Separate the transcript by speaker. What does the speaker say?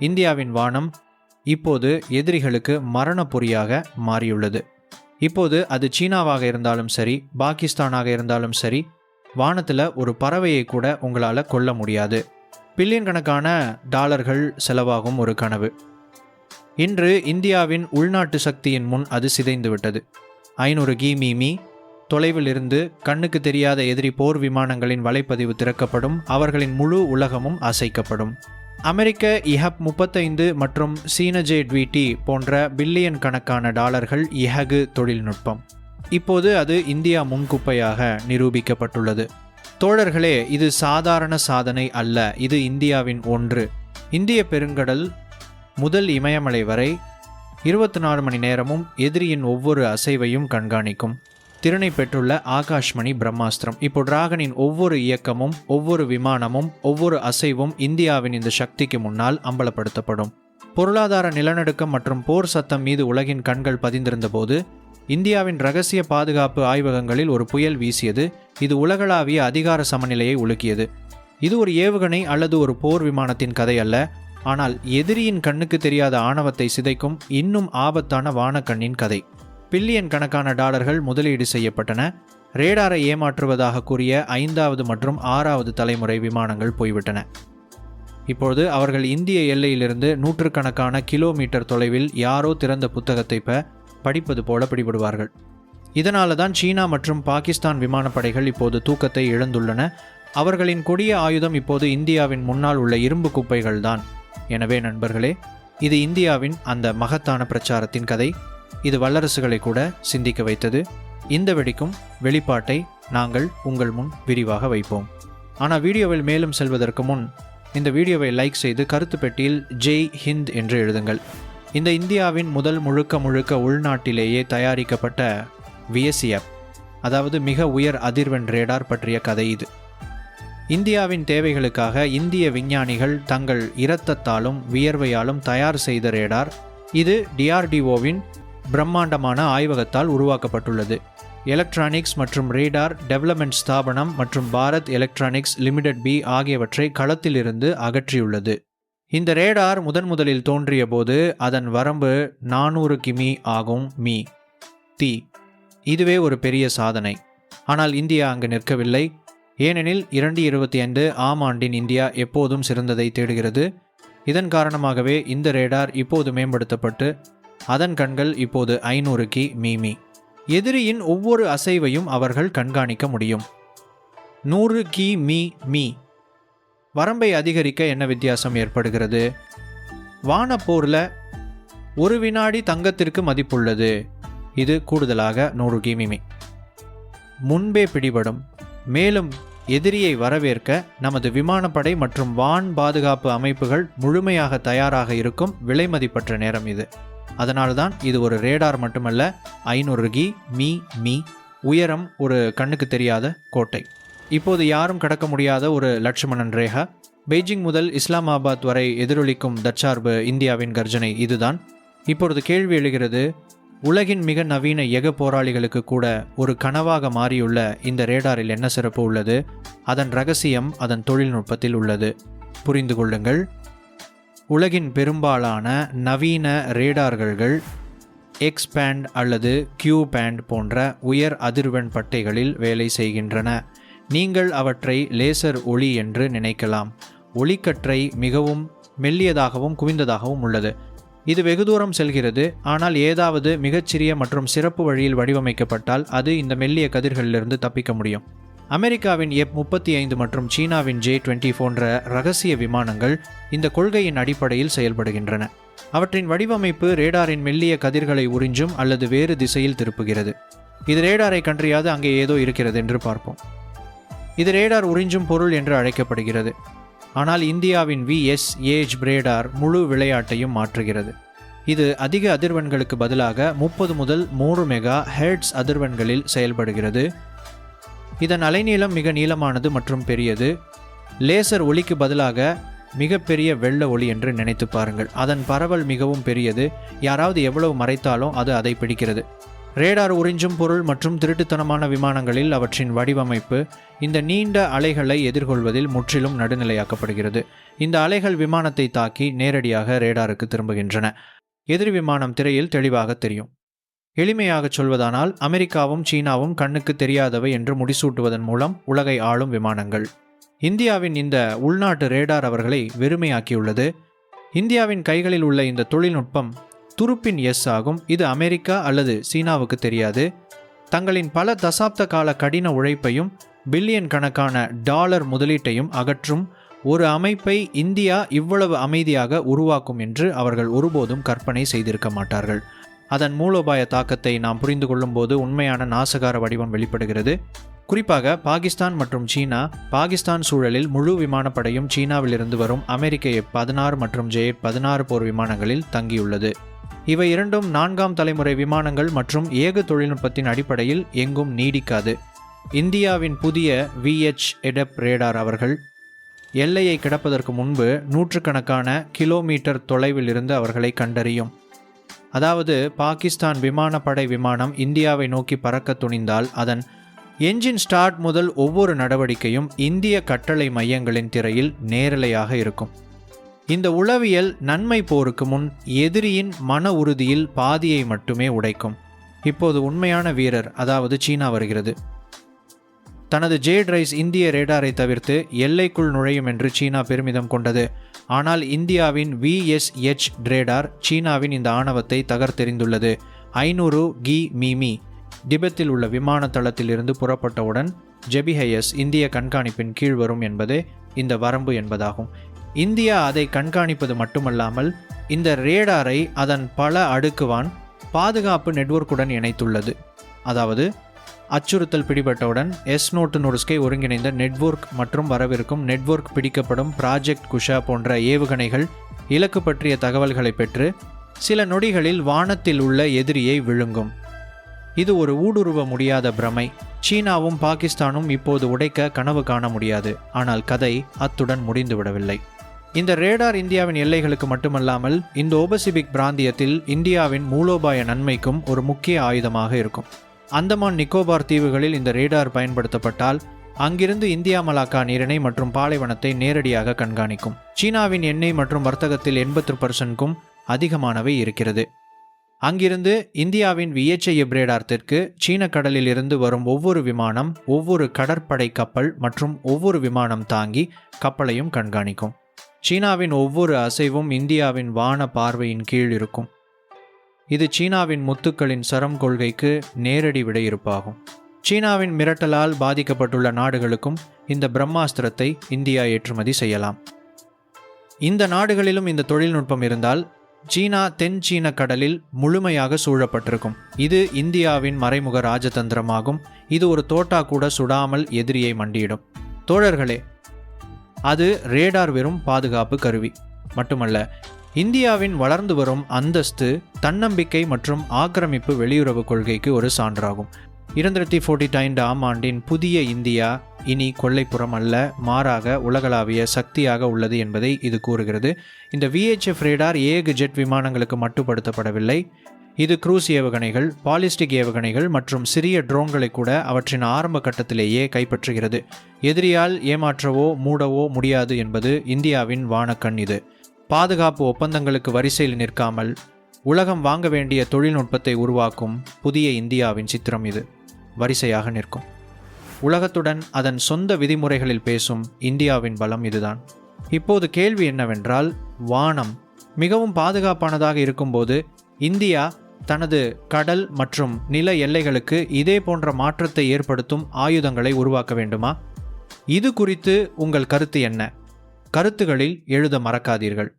Speaker 1: இந்தியாவின் வானம் இப்போது எதிரிகளுக்கு மரணப்பொறியாக மாறியுள்ளது. இப்போது அது சீனாவாக இருந்தாலும் சரி பாகிஸ்தானாக இருந்தாலும் சரி வானத்தில் ஒரு பறவையை கூட உங்களால் கொல்ல முடியாது. பில்லியன் கணக்கான டாலர்கள் செலவாகும் ஒரு கனவு. இன்று இந்தியாவின் உள்நாட்டு சக்தியின் முன் அது சிதைந்து விட்டது ஐநூறு கிமீமி தொலைவில் இருந்து கண்ணுக்கு தெரியாத எதிரி போர் விமானங்களின் வலைப்பதிவு திறக்கப்படும் அவர்களின் முழு உலகமும் அசைக்கப்படும். அமெரிக்க இஹப் முப்பத்தைந்து மற்றும் சீனஜே ட்விடி போன்ற பில்லியன் கணக்கான டாலர்கள் இஹகு தொழில்நுட்பம். இப்போது அது இந்தியா முன்குப்பையாக நிரூபிக்கப்பட்டுள்ளது. தோழர்களே இது சாதாரண சாதனை அல்ல. இது இந்தியாவின் ஒன்று. இந்திய பெருங்கடல் முதல் இமயமலை வரை இருபத்தி நாலு மணி நேரமும் எதிரியின் ஒவ்வொரு அசைவையும் கண்காணிக்கும். திறனை பெற்றுள்ள ஆகாஷ்மணி பிரம்மாஸ்திரம். இப்போ டிராகனின் ஒவ்வொரு இயக்கமும் ஒவ்வொரு விமானமும் ஒவ்வொரு அசைவும் இந்தியாவின் இந்த சக்திக்கு முன்னால் அம்பலப்படுத்தப்படும். பொருளாதார நிலநடுக்கம் மற்றும் போர் சத்தம் மீது உலகின் கண்கள் பதிந்திருந்தபோது இந்தியாவின் ரகசிய பாதுகாப்பு ஆய்வகங்களில் ஒரு புயல் வீசியது இது உலகளாவிய அதிகார சமநிலையை உலுக்கியது. இது ஒரு ஏவுகணை அல்லது ஒரு போர் விமானத்தின் கதை அல்ல ஆனால் எதிரியின் கண்ணுக்கு தெரியாத ஆணவத்தை சிதைக்கும் இன்னும் ஆபத்தான வானக்கண்ணின் கதை. பில்லியன் கணக்கான டாலர்கள் முதலீடு செய்யப்பட்டன. ரேடாரை ஏமாற்றுவதாக கூறிய ஐந்தாவது மற்றும் ஆறாவது தலைமுறை விமானங்கள் போய்விட்டன. இப்பொழுது அவர்கள் இந்திய எல்லையிலிருந்து நூற்றுக்கணக்கான கிலோமீட்டர் தொலைவில் யாரோ திறந்த புத்தகத்தை ப படிப்பது போல பிடிபடுவார்கள். இதனால தான் சீனா மற்றும் பாகிஸ்தான் விமானப்படைகள் இப்போது தூக்கத்தை இழந்துள்ளன. அவர்களின் கொடிய ஆயுதம் இப்போது இந்தியாவின் முன்னால் உள்ள இரும்பு குப்பைகள் தான் எனவே நண்பர்களே இது இந்தியாவின் அந்த மகத்தான பிரச்சாரத்தின் கதை. இது வல்லரசுகளை கூட சிந்திக்க வைத்தது. இந்த வெடிக்கும் வெளிப்பாட்டை நாங்கள் உங்கள் முன் விரிவாக வைப்போம். ஆனால் வீடியோவில் மேலும் செல்வதற்கு முன் இந்த வீடியோவை லைக் செய்து கருத்து பெட்டியில் ஜெய் ஹிந்த் என்று எழுதுங்கள். இந்த இந்தியாவின் முதல் முழுக்க முழுக்க உள்நாட்டிலேயே தயாரிக்கப்பட்ட விஎஸ்சிஎஃப் அதாவது மிக உயர் அதிர்வெண் ரேடார் பற்றிய கதை இது. இந்தியாவின் தேவைகளுக்காக இந்திய விஞ்ஞானிகள் தங்கள் இரத்தத்தாலும் வியர்வையாலும் தயார் செய்த ரேடார் இது டிஆர்டிஓவின் பிரம்மாண்டமான ஆய்வகத்தால் உருவாக்கப்பட்டுள்ளது. எலக்ட்ரானிக்ஸ் மற்றும் ரேடார் டெவலப்மெண்ட் ஸ்தாபனம் மற்றும் பாரத் எலக்ட்ரானிக்ஸ் லிமிடெட் பி ஆகியவற்றை களத்திலிருந்து அகற்றியுள்ளது. இந்த ரேடார் முதன் முதலில் தோன்றிய போது அதன் வரம்பு நானூறு கிமி ஆகும் மீ. தி. இதுவே ஒரு பெரிய சாதனை. ஆனால் இந்தியா அங்கு நிற்கவில்லை. ஏனெனில் இரண்டு இருபத்தி ஐந்து ஆம் ஆண்டின் இந்தியா எப்போதும் சிறந்ததை தேடுகிறது. இதன் காரணமாகவே இந்த ரேடார் இப்போது மேம்படுத்தப்பட்டு அதன் கண்கள் இப்போது ஐநூறு கி மீமி. எதிரியின் ஒவ்வொரு அசைவையும் அவர்கள் கண்காணிக்க முடியும். நூறு கி மீ மீ. வரம்பை அதிகரிக்க என்ன வித்தியாசம் ஏற்படுகிறது? வானப்போரில் ஒரு வினாடி தங்கத்திற்கு மதிப்புள்ளது. இது கூடுதலாக நூறு கிமி முன்பே பிடிபடும். மேலும் எதிரியை வரவேற்க நமது விமானப்படை மற்றும் வான் பாதுகாப்பு அமைப்புகள் முழுமையாக தயாராக இருக்கும் விலைமதிப்பற்ற நேரம் இது. அதனால்தான் இது ஒரு ரேடார் மட்டுமல்ல ஐநூறு கி மீ மீ உயரம் ஒரு கண்ணுக்கு தெரியாத கோட்டை. இப்போது யாரும் கடக்க முடியாத ஒரு லட்சுமணன் ரேகா. பெய்ஜிங் முதல் இஸ்லாமாபாத் வரை எதிரொலிக்கும் தற்சார்பு இந்தியாவின் கர்ஜனை இதுதான். இப்பொழுது கேள்வி எழுகிறது உலகின் மிக நவீன எக போராளிகளுக்கு கூட ஒரு கனவாக மாறியுள்ள இந்த ரேடாரில் என்ன சிறப்பு உள்ளது? அதன் ரகசியம் அதன் தொழில்நுட்பத்தில் உள்ளது. புரிந்து கொள்ளுங்கள். உலகின் பெரும்பாலான நவீன ரேடார்கள்கள் எக்ஸ் பேண்ட் அல்லது கியூ பேண்ட் போன்ற உயர் அதிர்வெண் பட்டைகளில் வேலை செய்கின்றன. நீங்கள் அவற்றை லேசர் ஒளி என்று நினைக்கலாம். ஒளிக்கற்றை மிகவும் மெல்லியதாகவும் குவிந்ததாகவும் உள்ளது. இது வெகு தூரம் செல்கிறது. ஆனால் ஏதாவது மிகச்சிறிய மற்றும் சிறப்பு வழியில் வடிவமைக்கப்பட்டால் அது இந்த மெல்லிய கதிர்களிலிருந்து தப்பிக்க முடியும். அமெரிக்காவின் எப் முப்பத்தி ஐந்து மற்றும் சீனாவின் ஜே டுவெண்ட்டி போன்ற ரகசிய விமானங்கள் இந்த கொள்கையின் அடிப்படையில் செயல்படுகின்றன. அவற்றின் வடிவமைப்பு ரேடாரின் மெல்லிய கதிர்களை உறிஞ்சும் அல்லது வேறு திசையில் திருப்புகிறது. இது ரேடாரை கன்றியாது அங்கே ஏதோ இருக்கிறது என்று பார்ப்போம். இது ரேடார் உறிஞ்சும் பொருள் என்று அழைக்கப்படுகிறது. ஆனால் இந்தியாவின் விஎஸ் ஏஜ் பிரேடார் முழு விளையாட்டையும் மாற்றுகிறது. இது அதிக அதிர்வெண்களுக்கு பதிலாக முப்பது முதல் மூன்று மெகா ஹெர்ட்ஸ் அதிர்வெண்களில் செயல்படுகிறது இதன் அலைநீளம் மிக நீளமானது மற்றும் பெரியது. லேசர் ஒளிக்கு பதிலாக மிகப்பெரிய வெள்ள ஒளி என்று நினைத்து பாருங்கள். அதன் பரவல் மிகவும் பெரியது. யாராவது எவ்வளவு மறைத்தாலும் அது அதை பிடிக்கிறது. ரேடார் உறிஞ்சும் பொருள் மற்றும் திருட்டுத்தனமான விமானங்களில் அவற்றின் வடிவமைப்பு இந்த நீண்ட அலைகளை எதிர்கொள்வதில் முற்றிலும் நடுநிலையாக்கப்படுகிறது. இந்த அலைகள் விமானத்தை தாக்கி நேரடியாக ரேடாருக்கு திரும்புகின்றன. எதிரி விமானம் திரையில் தெளிவாக தெரியும். எளிமையாகச் சொல்வதானால் அமெரிக்காவும் சீனாவும் கண்ணுக்கு தெரியாதவை என்று முடிசூட்டுவதன் மூலம் உலகை ஆளும் விமானங்கள். இந்தியாவின் இந்த உள்நாட்டு ரேடார் அவர்களை வெறுமையாக்கியுள்ளது. இந்தியாவின் கைகளில் உள்ள இந்த தொழில்நுட்பம் துருப்பின் எஸ் ஆகும். இது அமெரிக்கா அல்லது சீனாவுக்கு தெரியாது. தங்களின் பல தசாப்த கால கடின உழைப்பையும் பில்லியன் கணக்கான டாலர் முதலீட்டையும் அகற்றும் ஒரு அமைப்பை இந்தியா இவ்வளவு அமைதியாக உருவாக்கும் என்று அவர்கள் ஒருபோதும் கற்பனை செய்திருக்க மாட்டார்கள். அதன் மூலோபாய தாக்கத்தை நாம் புரிந்து கொள்ளும்போது உண்மையான நாசகார வடிவம் வெளிப்படுகிறது. குறிப்பாக பாகிஸ்தான் மற்றும் சீனா பாகிஸ்தான் சூழலில் முழு விமானப்படையும் சீனாவிலிருந்து வரும் அமெரிக்க எப் பதினாறு மற்றும் ஜே பதினாறு போர் விமானங்களில் தங்கியுள்ளது. இவை இரண்டும் நான்காம் தலைமுறை விமானங்கள் மற்றும் ஏக தொழில்நுட்பத்தின் அடிப்படையில் எங்கும் நீடிக்காது. இந்தியாவின் புதிய விஎச் எடப் ரேடார் அவர்கள் எல்லையை கிடப்பதற்கு முன்பு நூற்றுக்கணக்கான கிலோமீட்டர் தொலைவில் இருந்து அவர்களை கண்டறியும். அதாவது பாகிஸ்தான் விமானப்படை விமானம் இந்தியாவை நோக்கி பறக்க துணிந்தால் அதன் என்ஜின் ஸ்டார்ட் முதல் ஒவ்வொரு நடவடிக்கையும் இந்திய கட்டளை மையங்களின் திரையில் நேரலையாக இருக்கும். இந்த உளவியல் நன்மை போருக்கு முன் எதிரியின் மன உறுதியில் பாதியை மட்டுமே உடைக்கும். இப்போது உண்மையான வீரர் அதாவது சீனா வருகிறது. தனது ஜேட் ரைஸ் இந்திய ரேடாரை தவிர்த்து எல்லைக்குள் நுழையும் என்று சீனா பெருமிதம் கொண்டது. ஆனால் இந்தியாவின் விஎஸ்எச் ரேடார் சீனாவின் இந்த ஆணவத்தை தகர்த்தெறிந்துள்ளது. ஐநூறு கி மீமி திபெத்தில் உள்ள விமான தளத்திலிருந்து புறப்பட்டவுடன் ஜெபிஹையஸ் இந்திய கண்காணிப்பின் கீழ் வரும் என்பதே இந்த வரம்பு என்பதாகும். இந்தியா அதை கண்காணிப்பது மட்டுமல்லாமல் இந்த ரேடாரை அதன் பல அடுக்குவான் பாதுகாப்பு நெட்வொர்க்குடன் இணைத்துள்ளது. அதாவது அச்சுறுத்தல் பிடிபட்டவுடன் எஸ் நோட்டு நோட்ஸ்கை ஒருங்கிணைந்த நெட்வொர்க் மற்றும் வரவிருக்கும் நெட்வொர்க் பிடிக்கப்படும் ப்ராஜெக்ட் குஷா போன்ற ஏவுகணைகள் இலக்கு பற்றிய தகவல்களை பெற்று சில நொடிகளில் வானத்தில் உள்ள எதிரியை விழுங்கும். இது ஒரு ஊடுருவ முடியாத பிரமை. சீனாவும் பாகிஸ்தானும் இப்போது உடைக்க கனவு காண முடியாது. ஆனால் கதை அத்துடன் முடிந்துவிடவில்லை இந்த ரேடார் இந்தியாவின் எல்லைகளுக்கு மட்டுமல்லாமல் இந்த ஓபசிபிக் பிராந்தியத்தில் இந்தியாவின் மூலோபாய நன்மைக்கும் ஒரு முக்கிய ஆயுதமாக இருக்கும். அந்தமான் நிக்கோபார் தீவுகளில் இந்த ரேடார் பயன்படுத்தப்பட்டால் அங்கிருந்து இந்தியா மலாக்கா நீரிணை மற்றும் பாலைவனத்தை நேரடியாக கண்காணிக்கும். சீனாவின் எண்ணெய் மற்றும் வர்த்தகத்தில் எண்பத்து பர்சன்ட்க்கும் அதிகமானவை இருக்கிறது. அங்கிருந்து இந்தியாவின் விஎச்ஐ பிரேடார்த்திற்கு சீன கடலில் இருந்து வரும் ஒவ்வொரு விமானம் ஒவ்வொரு கடற்படை கப்பல் மற்றும் ஒவ்வொரு விமானம் தாங்கி கப்பலையும் கண்காணிக்கும். சீனாவின் ஒவ்வொரு அசைவும் இந்தியாவின் வான பார்வையின் கீழ் இருக்கும். இது சீனாவின் முத்துக்களின் சரம் கொள்கைக்கு நேரடி விடையிருப்பாகும். சீனாவின் மிரட்டலால் பாதிக்கப்பட்டுள்ள நாடுகளுக்கும் இந்த பிரம்மாஸ்திரத்தை இந்தியா ஏற்றுமதி செய்யலாம். இந்த நாடுகளிலும் இந்த தொழில்நுட்பம் இருந்தால் சீனா தென் சீன கடலில் முழுமையாக சூழப்பட்டிருக்கும். இது இந்தியாவின் மறைமுக ராஜதந்திரமாகும். இது ஒரு தோட்டா கூட சுடாமல் எதிரியை மண்டியிடும். தோழர்களே அது ரேடார் வெறும் பாதுகாப்பு கருவி. மட்டுமல்ல இந்தியாவின் வளர்ந்து வரும் அந்தஸ்து தன்னம்பிக்கை மற்றும் ஆக்கிரமிப்பு வெளியுறவு கொள்கைக்கு ஒரு சான்றாகும். இரண்டாயிரத்தி ஃபோர்ட்டி ஐந்தாம் ஆண்டின் புதிய இந்தியா இனி கொல்லைப்புறம் அல்ல மாறாக உலகளாவிய சக்தியாக உள்ளது என்பதை இது கூறுகிறது. இந்த விஹெச்எஃப் ரேடார் ஏகு ஜெட் விமானங்களுக்கு மட்டுப்படுத்தப்படவில்லை. இது குரூஸ் ஏவுகணைகள் பாலிஸ்டிக் ஏவுகணைகள் மற்றும் சிறிய ட்ரோன்களை கூட அவற்றின் ஆரம்ப கட்டத்திலேயே கைப்பற்றுகிறது. எதிரியால் ஏமாற்றவோ மூடவோ முடியாது என்பது இந்தியாவின் வானக்கண் இது. பாதுகாப்பு ஒப்பந்தங்களுக்கு வரிசையில் நிற்காமல் உலகம் வாங்க வேண்டிய தொழில்நுட்பத்தை உருவாக்கும் புதிய இந்தியாவின் சித்திரம் இது. வரிசையாக நிற்கும். உலகத்துடன் அதன் சொந்த விதிமுறைகளில் பேசும் இந்தியாவின் பலம் இதுதான். இப்போது கேள்வி என்னவென்றால் வானம் மிகவும் பாதுகாப்பானதாக இருக்கும்போது இந்தியா தனது கடல் மற்றும் நில எல்லைகளுக்கு இதே போன்ற மாற்றத்தை ஏற்படுத்தும் ஆயுதங்களை உருவாக்க வேண்டுமா? இது குறித்து உங்கள் கருத்து என்ன? கருத்துகளில் எழுத மறக்காதீர்கள்.